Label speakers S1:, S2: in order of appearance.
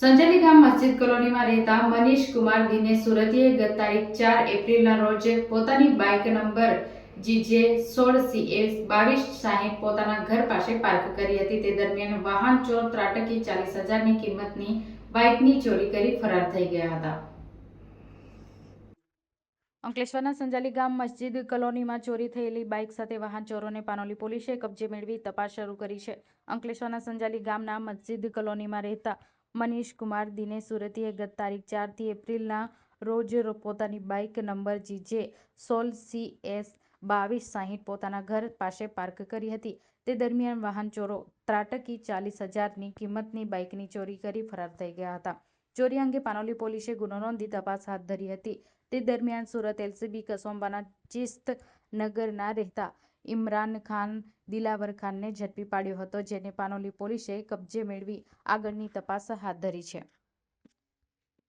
S1: સંજેલી ગામ મસ્જિદ કોલોનીમાં રહેતા મનીષ કુમાર દિને સુરતીએ ગત તારીખ ચાર એપ્રિલના રોજ પોતાની બાઇક નંબર જીજે સોળ સીએસ બાવીસ સાહીઠ પોતાના ઘર પાસે પાર્ક કરી હતી. તે દરમિયાન વાહન ચોર ત્રાટકી ચાલીસ હજારની કિંમતની બાઇકની ચોરી કરી ફરાર થઈ ગયા હતા. અંકલેશ્વરના સંજાલી ગામ મસ્જિદ કોલોનીમાં ચોરી થયેલી બાઇક સાથે વાહન ચોરોને પાનોલી પોલીસે કબજે મેળવી તપાસ શરૂ કરી છે. અંકલેશ્વરના સંજાલી ગામના મસ્જિદ કોલોનીમાં રહેતા મનીષ કુમાર દિને સુરતીએ ગત તારીખ ચારથી એપ્રિલના રોજ પોતાની બાઇક નંબર જીજે સોલ સી એસ બાવીસ સાહીઠ પોતાના ઘર પાસે પાર્ક કરી હતી. તે દરમિયાન વાહન ચોરો ત્રાટકી ચાલીસ હજારની કિંમતની બાઇકની ચોરી કરી ફરાર થઈ ગયા હતા. ચોરી અંગે પાનોલી પોલીસે ગુનો નોંધી તપાસ હાથ ધરી હતી. તે દરમિયાન સુરત એલસીબી કસોંબાના ચિસ્ત નગરના રહેતા ઇમરાન ખાન દિલાવર ખાનને ઝડપી પાડ્યો હતો, જેને પાનોલી પોલીસે કબજે મેળવી આગળની તપાસ હાથ ધરી છે.